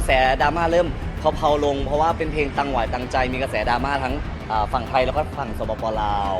ระแสดราม่าเริ่มเพาๆลง เพราะว่าเป็นเพลงตังหวายตังใจ มีกระแสดราม่าทั้งอ่าฝั่งไทยแล้วก็ฝั่งสปปลาว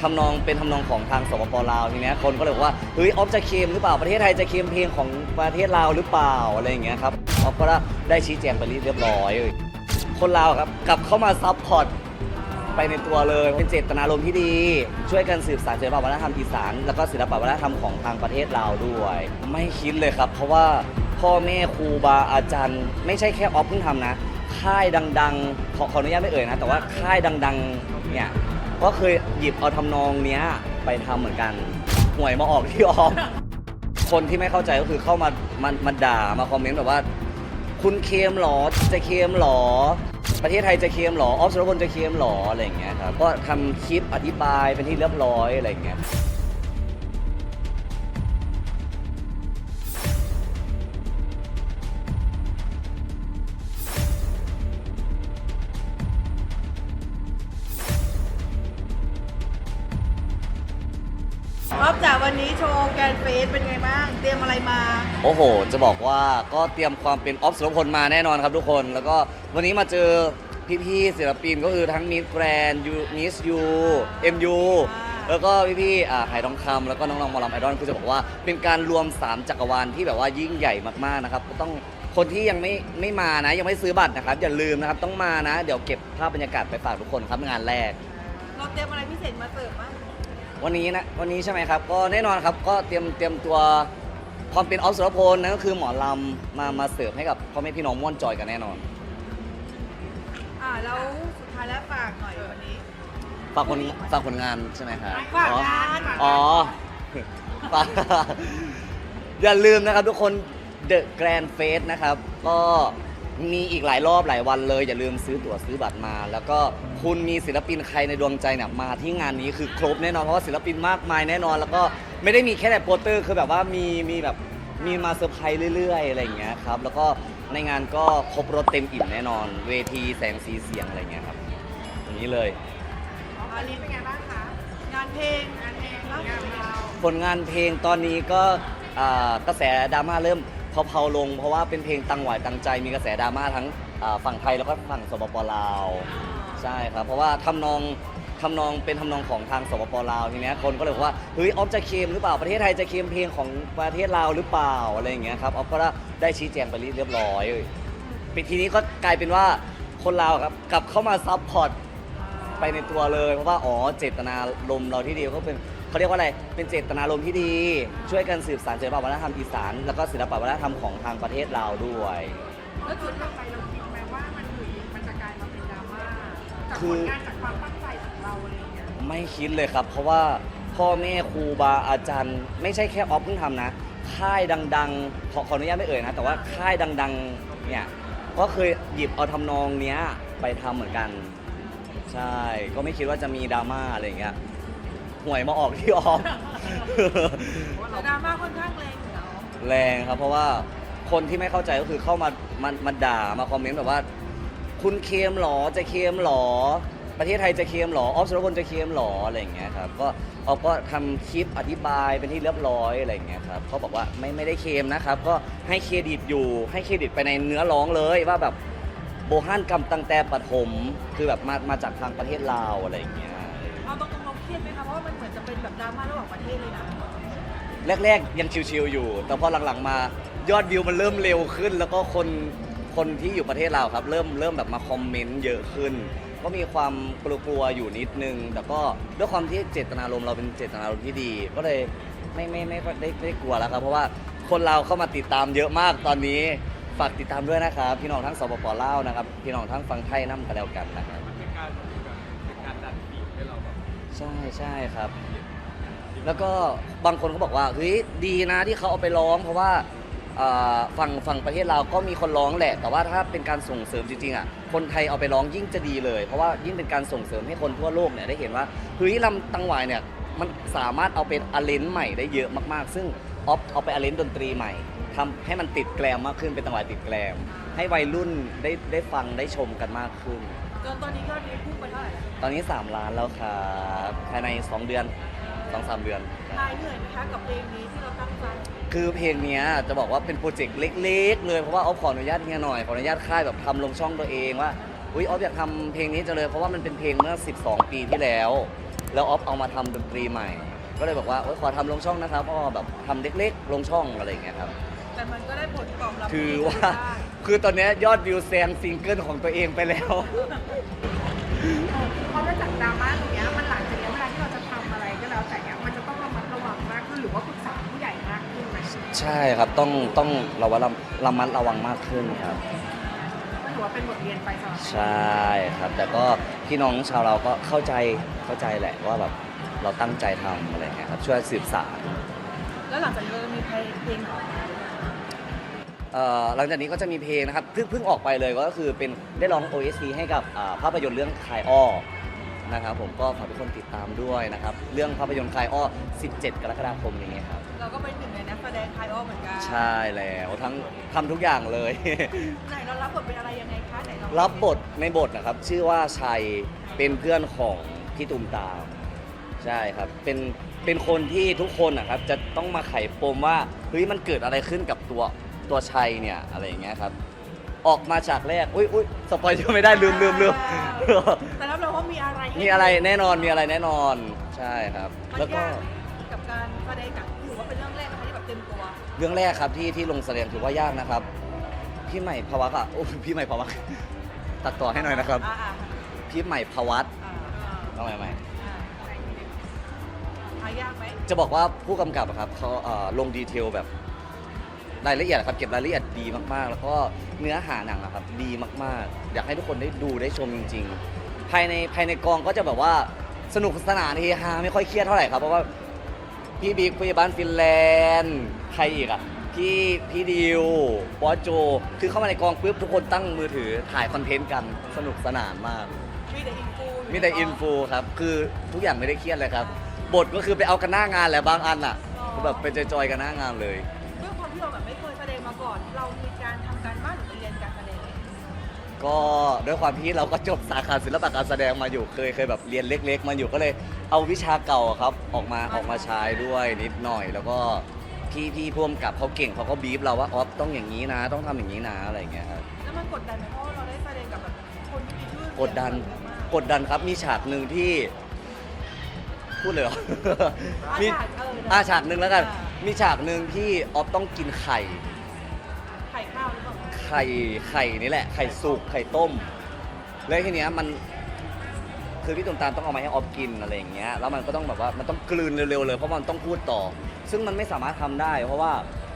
ทำนองเป็นทำนองของทางสปปลาวทีเนี้ยคนก็เลยบอกว่าเฮ้ยออฟจะเคลมหรือเปล่าประเทศไทยจะเคลมเพลงของประเทศลาวหรือเปล่าอะไรอย่างเงี้ยครับออฟก็ได้ชี้แจงไปเรียบร้อย คนลาวครับกลับเข้ามาซับพอร์ตไปในตัวเลย เป็นเจตนารมณ์ที่ดี ช่วยกันสืบสานศิลปวัฒนธรรมอีสานแล้วก็ศิลปวัฒนธรรมของทางประเทศลาวด้วย ไม่คิดเลยครับ เพราะว่า พ่อแม่ครูบาอาจารย์ ไม่ใช่แค่ออฟเพิ่งทำนะ ค่ายดังๆ ขอขออนุญาตไม่เอ่ยนะ แต่ว่าค่ายดังๆ เนี่ย ก็เคยหยิบเอาทำนองเนี้ยไปทำเหมือนกันห่วยมาออกที่ออฟคนที่ไม่เข้าใจก็คือเข้ามามามาด่ามาคอมเมนต์แบบว่า คุณเคมหรอจะเคมหรอ ประเทศไทยจะเคมหรอออฟสุรพลจะเคมหรออะไรอย่างเงี้ยครับก็ทำคลิปอธิบายเป็นที่เรียบร้อยอะไรอย่างเงี้ย อบจากวันนี้โชว์แกรนด์เฟสเป็นไงบ้าง เตรียมอะไรมาโอ้โห จะบอกว่าก็เตรียมความเป็นออฟสุรพลมาแน่นอนครับทุกคน แล้วก็วันนี้มาเจอพี่ๆศิลปินก็คือทั้งมิสแกรนยูมิสยูเอ็มยูแล้วก็พี่ๆอ่าไหทองคำแล้วก็น้องๆหมอลำไอดอลคือจะบอกว่าเป็นการรวม 3 จักรวาลที่แบบว่ายิ่งใหญ่มากๆนะครับก็ต้องคนที่ยังไม่ไม่มานะ ยังไม่ซื้อบัตรนะครับอย่าลืมนะครับต้องมานะ เดี๋ยวเก็บภาพบรรยากาศไปฝากทุกคนครับงานแรก เราเตรียมอะไรพิเศษมาเสิร์ฟบ้าง วันนี้นะวันนี้ใช่ไหมครับ ก็แน่นอนครับก็เตรียมเตรียมตัวความเป็นออฟสุรพลนั่นก็คือหมอลำมามาเสิร์ฟให้กับพ่อแม่พี่น้องม่วนจอยกันแน่นอน อ่าแล้วสุดท้ายแล้วฝากหน่อยวันนี้ ฝากคนฝากผลงานใช่ไหมครับฝากอ๋องาน อ๋อฝากอย่าลืมนะครับทุกคน The Grand Face นะครับ ก็ มีอีกหลายรอบหลายวันเลย อย่าลืมซื้อตั๋วซื้อบัตรมา แล้วก็คุณมีศิลปินใครในดวงใจเนี่ยมาที่งานนี้คือครบแน่นอนเพราะว่าศิลปินมากมายแน่นอน แล้วก็ไม่ได้มีแค่แต่โปสเตอร์คือแบบว่ามีมีแบบมีมาเซอร์ไพรส์เรื่อยๆอะไรอย่างเงี้ยครับแล้วก็ในงานก็ครบรถเต็มอิ่มแน่นอน เวทีแสงสีเสียงอะไรอย่างเงี้ยครับอย่างนี้เลย อันนี้เป็นไงบ้างคะ งานเพลง งานเพลงแล้วงานเรา ผลงานเพลงตอนนี้ก็อ่ากระแสดราม่าเริ่ม เพาๆลง เพราะว่าเป็นเพลงตังหวายตังใจมีกระแสดราม่าทั้งอ่าฝั่งไทยแล้วก็ฝั่งสปปลาวใช่ครับ เพราะว่าทำนองทำนองเป็นทำนองของทางสปปลาวทีเนี้ยคนก็เลยบอกว่าเฮ้ยออฟจะเคลมหรือเปล่าประเทศไทยจะเคลมเพลงของประเทศลาวหรือเปล่าอะไรอย่างเงี้ยครับออฟก็ได้ชี้แจงไปเรียบร้อยปีทีนี้ก็กลายเป็นว่าคนลาวครับกลับเข้ามาซับพอร์ตไปในตัวเลย เพราะว่าอ๋อเจตนารมณ์เราที่ดีก็เป็น เขาเรียกว่าอะไร เป็นเจตนารมณ์ที่ดี ช่วยกันสืบสานศิลปวัฒนธรรมอีสาน แล้วก็ศิลปวัฒนธรรมของทางประเทศลาวด้วย แล้วจุดถัดไปเราคิดไหมว่ามันอยู่ดีมันจะกลายมาเป็นดราม่าจากคืผอลงานจากความตั้งใจของเราอะไรอย่างเงี้ยไม่คิดเลยครับ เพราะว่าพ่อแม่ครูบาอาจารย์ ไม่ใช่แค่ออฟเพิ่งทำนะ ค่ายดังๆขอขออนุญาตไม่เอ่ยนะ แต่ว่าค่ายดังๆเนี่ยก็เคยหยิบเอาทำนองเนี้ยไปทำเหมือนกัน ใช่ ก็ไม่คิดว่าจะมีดราม่าอะไรอย่างเงี้ยห วยมาออกที่ออฟแต่ดราม่าค่อนข้างแรงอยู่เนาะแรงครับเพราะว่าคนที่ไม่เข้าใจก็คือเข้ามามามาด่ามาคอมเมนต์แบบว่า คุณเคมหรอจะเคมหรอ ประเทศไทยจะเคมหรอออฟสุรพลจะเคมหรออะไรอย่างเงี้ยครับก็ออฟก็ทำคลิปอธิบายเป็นที่เรียบร้อยอะไรอย่างเงี้ยครับเขาบอกว่าไม่ไม่ได้เคมนะครับ ก็ให้เครดิตอยู่ให้เครดิตไปในเนื้อร้องเลยว่าแบบโบฮันกำตั้งแต่ปฐมคือแบบมามาจากทางประเทศลาวอะไรอย่างเงี้ย เอาตรงๆ เครียดไหมคะเพราะว่ามันเหมือนจะเป็นแบบดราม่าระหว่างประเทศเลยนะแรกๆ ยังชิวๆอยู่ แต่พอหลังๆมายอดวิวมันเริ่มเร็วขึ้น แล้วก็คนคนที่อยู่ประเทศเราครับ เริ่มเริ่มแบบมาคอมเมนต์เยอะขึ้น ก็มีความกลัวๆอยู่นิดนึง แต่ก็ด้วยความที่เจตนารมณ์เราเป็นเจตนารมณ์ที่ดี ก็เลยไม่ไม่ไม่ค่อยได้ได้กลัวแล้วครับ เพราะว่าคนเราเข้ามาติดตามเยอะมากตอนนี้ ฝากติดตามด้วยนะครับ พี่น้องทั้งสปปลาวนะครับ พี่น้องทั้งฟังไทยน้ำกันแล้วกันนะครับ ใช่ใช่ครับ แล้วก็บางคนก็บอกว่าเฮ้ยดีนะที่เขาเอาไปร้อง เพราะว่าอ่อฝั่งฝั่งประเทศเราก็มีคนร้องแหละ แต่ว่าถ้าเป็นการส่งเสริมจริงๆอะคนไทยเอาไปร้องยิ่งจะดีเลย เพราะว่ายิ่งเป็นการส่งเสริมให้คนทั่วโลกเนี่ยได้เห็นว่าเฮ้ยลำตังหวายเนี่ยมันสามารถเอาเป็นอเลนใหม่ได้เยอะมากๆ ซึ่งออฟเอาไปอเลนดนตรีใหม่ทำให้มันติดแกลมมากขึ้นเป็นตังหวายติดแกลม ให้วัยรุ่นได้ได้ฟังได้ชมกันมากขึ้น จนตอนนี้ยอดวิวพุ่งไปเท่าไหร่แล้วตอนนี้ 3 ล้านแล้วครับภายใน 2 เดือนสองสามเดือนหายเหนื่อยไหมคะกับเพลงนี้ที่เราตั้งใจคือเพลงเนี้ยจะบอกว่าเป็นโปรเจกต์เล็ก ๆ เลยเพราะว่าออฟขออนุญาตเฮียหน่อยขออนุญาตค่ายแบบทำลงช่องตัวเองว่าอุ้ยออฟอยากทำเพลงนี้จังเลยเพราะว่ามันเป็นเพลงเมื่อ 12 ปีที่แล้ว แล้วออฟเอามาทำดนตรีใหม่ ก็เลยบอกว่าโอ๊ยขอทำลงช่องนะครับก็แบบทำเล็ก ๆ ลงช่องอะไรอย่างเงี้ยครับ แต่มันก็ได้ผลตอบรับถือที่ว่าได้คือตอนเนี้ยยอดวิวแซงซิงเกิลของตัวเองไปแล้ว เพราะนอกจากดราม่าตรงเนี้ยมันหลังจากเนี้ยเวลาที่เราจะทำอะไรก็แล้วแต่เนี้ยมันจะต้องระมัดระวังมากขึ้นหรือว่าปรึกษาผู้ใหญ่มากขึ้นไหมใช่ครับต้องต้องระวัดระระมัดระวังมากขึ้นครับ ก็ถือว่าเป็นบทเรียนไปสำหรับใช่ครับ แต่ก็พี่น้องชาวเราก็เข้าใจเข้าใจแหละว่าแบบเราตั้งใจทำอะไรเงี้ยครับช่วยสืบสารแล้วหลังจากนี้เราจะมีเพลงเพลงออกมา เอ่อหลังจากนี้ก็จะมีเพลงนะครับเพิ่งเพิ่งออกไปเลยก็คือเป็นได้ร้อง OST ให้กับอ่าภาพยนตร์เรื่องคายอ้อนะครับผมก็ฝากทุกคนติดตามด้วยนะครับ เรื่องภาพยนตร์คายอ้อ 17 กรกฎาคมนี้ครับ เราก็เป็นหนึ่งในนักแสดงไทยออเหมือนกันใช่แล้วทั้งทำทุกอย่างเลย ไหนเรารับบทเป็นอะไรยังไงคะไหนเรารับบทในบทนะครับ ชื่อว่าชัยเป็นเพื่อนของพี่ตุมตามใช่ครับ เป็นเป็นคนที่ทุกคนนะครับจะต้องมาไขปมว่าเฮ้ยมันเกิดอะไรขึ้นกับตัว ตัวชัยเนี่ยอะไรอย่างเงี้ยครับ ออกมาจากแรก อุ้ยอุ้ยสปอยล์ไม่ได้ลืมลืมลืมแต่รับรองว่ามีอะไรให้มีอะไรแน่นอนมีอะไรแน่นอนใช่ครับ มันแล้วก็ยากกับการแสดงกับถือว่าเป็นเรื่องแรกนะคะที่แบบเต็มตัวเรื่องแรกครับที่ที่ลงแสดงถือว่ายากนะครับ พี่ใหม่พวักอะโอ้พี่ใหม่พวักตัดต่อให้หน่อยนะครับ อ่าอ่าพี่ใหม่พวัตอ่าอ่าต้องไหมไหมอ่าอ่ายากไหมจะบอกว่าผู้กำกับอะครับเขาเอ่อลงดีเทลแบบ รายละเอียดอะครับเก็บรายละเอียดดีมากๆ แล้วก็เนื้อหาหนังนะครับดีมากๆ อยากให้ทุกคนได้ดูได้ชมจริง ๆ ภายในภายในกองก็จะแบบว่าสนุกสนานเฮฮาไม่ค่อยเครียดเท่าไหร่ครับเพราะว่าพี่บิ๊กพยาบาลฟินแลนด์ใครอีกอะพี่พี่ดิวบอสโจ คือเข้ามาในกองปุ๊บทุกคนตั้งมือถือถ่ายคอนเทนต์กันสนุกสนานมาก มีแต่อินฟูยู่มีแต่อินฟูครับ คือทุกอย่างไม่ได้เครียดเลยครับ บทก็คือไปเอากันหน้างานแหละบางอันอะคือแบบไปจอยๆกันหน้างานเลยด้วย ความที่เราแบบไม่เคยแสดงมาก่อน เรามีการทำการบ้านหรือเรียนการแสดงไหมก็ด้วยความที่เราก็จบสาขาศิลปะการแสดงมาอยู่ เคยเคยแบบเรียนเล็ก ๆ มาอยู่ก็เลยเอาวิชาเก่าอะครับออกมาออกมาใช้ด้วยนิดหน่อย แล้วก็พี่พี่พ่วงกับเขาเก่งเขาก็บีบเราว่าออฟต้องอย่างนี้นะ ต้องทำอย่างนี้นะอะไรอย่างเงี้ยครับ แล้วมันกดดันไหมเพราะว่าเราได้แสดงกับแบบคนที่มีชื่อเสียงกดดัน เยอะมากกดดันครับมีฉากหนึ่งที่ พูดเลยเหรอมีอะฉากเอออาฉากหนึ่งแล้วกัน อ่า มีฉากหนึ่งที่ออฟต้องกินไข่ ไข่ข้าวหรือเปล่าไข่ไข่นี่แหละ ไข่สุกไข่ต้ม แล้วทีเนี้ยมันคือพี่ตุ่มตามต้องเอามาให้ออฟกินอะไรอย่างเงี้ยแล้วมันก็ต้องแบบว่ามันต้องกลืนเร็วๆเลยเพราะมันต้องพูดต่อ ซึ่งมันไม่สามารถทำได้ เพราะว่า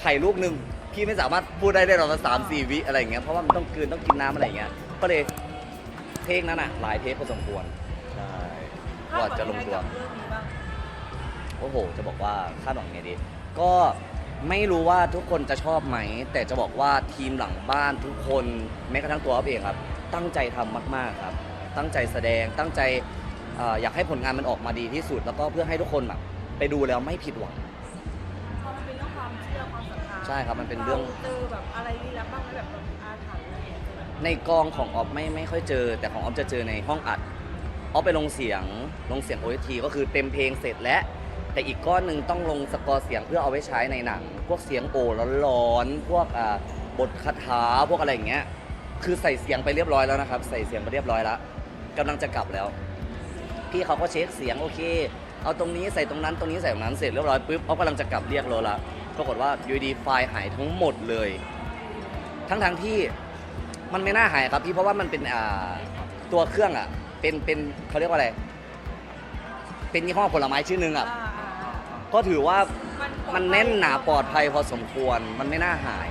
ไข่ลูกหนึ่งพี่ไม่สามารถพูดได้ได้หรอกสามสี่วิอะไรอย่างเงี้ยเพราะว่ามันต้องกลืนต้องกินน้ำอะไรอย่างเงี้ยก็เลยเทคนั้นอะหลายเทคพอสมควร ใช่กว่าจะลงตัวคาดหวังยังไงกับเรื่องนี้บ้าง โอ้โห จะบอกว่าคาดหวังไงดี ก็ไม่รู้ว่าทุกคนจะชอบไหม แต่จะบอกว่าทีมหลังบ้านทุกคนแม้กระทั่งตัวอ๊อฟเองครับ ตั้งใจทำมาก ๆครับ ตั้งใจแสดงตั้งใจเอ่ออยากให้ผลงานมันออกมาดีที่สุด แล้วก็เพื่อให้ทุกคนแบบไปดูแล้วไม่ผิดหวังเพราะมันเป็นเรื่องความเชื่อความศรัทธาใช่ครับมันเป็นเรื่องเจอแบบอะไรลี้ลับบ้างไหมแบบแบบอาถรรพ์อะไรอย่างเงี้ยเจอไหมในกองของออฟไม่ไม่ค่อยเจอ แต่ของออฟจะเจอในห้องอัดออฟไปลงเสียงลงเสียง OST ก็คือเต็มเพลงเสร็จแล้ว แต่อีกก้อนหนึ่งต้องลงสกอร์เสียงเพื่อเอาไว้ใช้ในหนัง พวกเสียงโอร้อนๆพวกอ่าบทคาถาพวกอะไรอย่างเงี้ย คือใส่เสียงไปเรียบร้อยแล้วนะครับ ใส่เสียงไปเรียบร้อยแล้วกำลังจะกลับแล้ว พี่เขาก็เช็คเสียงโอเค เอาตรงนี้ใส่ตรงนั้นตรงนี้ใส่ตรงนั้นเสร็จเรียบร้อยปุ๊บเขากำลังจะกลับเรียกเราละปรากฏว่าอยูดีไฟล์หายทั้งหมดเลย ทั้งทั้งๆที่มันไม่น่าหายครับพี่เพราะว่ามันเป็นอ่าตัวเครื่องอะเป็นเป็นเขาเรียกว่าอะไร เป็นยี่ห้อผลไม้ชื่อหนึงอะ อ่าอ่าอ่า ก็ถือว่ามันแน่นหนาปลอดภัยพอสมควรมันไม่น่าหาย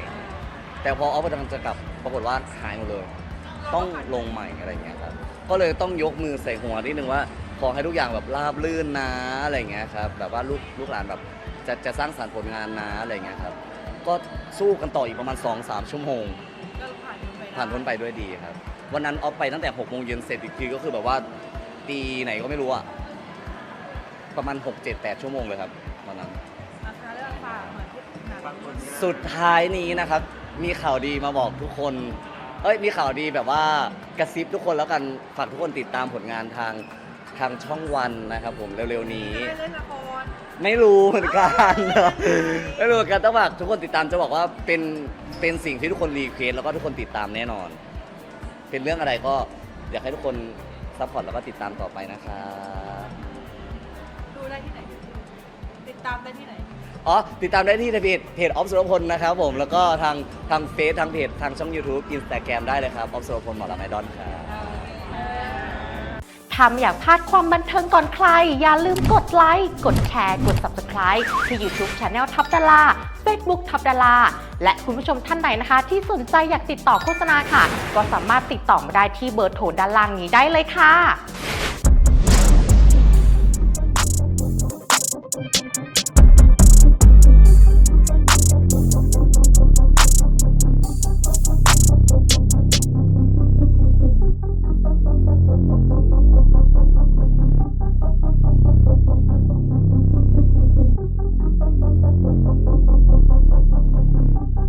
แต่พอเอาไปกำลังจะกลับปรากฏว่าหายหมดเลย ต้องลงใหม่อะไรเงี้ยครับก็เลยต้องยกมือใส่หัวนิดนึงว่าขอให้ทุกอย่างแบบราบลื่นนะอะไรเงี้ยครับแบบว่าลูกลูกหลานแบบจะจะสร้างสรรค์ผลงานนะอะไรเงี้ยครับก็สู้กันต่ออีกประมาณ 2-3 ชั่วโมง ผ่านพ้นไปด้ผ่านพ้นไปด้วยดีครับ วันนั้นออฟไปตั้งแต่6โมงเย็นเสร็จอีกทีก็คือแบบว่าตีไหนก็ไม่รู้อะ ประมาณ 6-7-8 ชั่วโมงเลยครับวันนั้น อาคาเรื่องฝากเหมือนที่หนังบางคนก็สุดท้ายนี้นะครับ มีข่าวดีมาบอกทุกคน เอ้ยมีข่าวดีแบบว่ากระซิบทุกคนแล้วกันฝากทุกคนติดตามผลงานทางทางช่องวันนะครับ ผมเร็วๆนี้ไม่เล่นละครไม่รู้เหมือนกัน ไม่รู้เหมือนกันต้องฝากทุกคนติดตามจะบอกว่าเป็นเป็นสิ่งที่ทุกคนรีเควสแล้วก็ทุกคนติดตามแน่นอน เป็นเรื่องอะไรก็อยากให้ทุกคนซัพพอร์ตแล้วก็ติดตามต่อไปนะครับ ติดตามได้ที่ไหน อ๋อ ติดตามได้ที่เพจเพจออฟสุรพลนะครับผม แล้วก็ทางทางเฟซทางเพจทางช่อง YouTube Instagram ได้เลยครับออฟสุรพลหมอลำไอดอลครับถ้าไม่อยากพลาดความบันเทิงก่อนใคร อย่าลืมกดไลค์ กดแชร์ กด Subscribe ที่ YouTube Channel ทับดารา Facebook ทับดารา และคุณผู้ชมท่านใดนะคะ ที่สนใจอยากติดต่อโฆษณาค่ะ ก็สามารถติดต่อมาได้ที่เบอร์โทรด้านล่างนี้ได้เลยค่ะ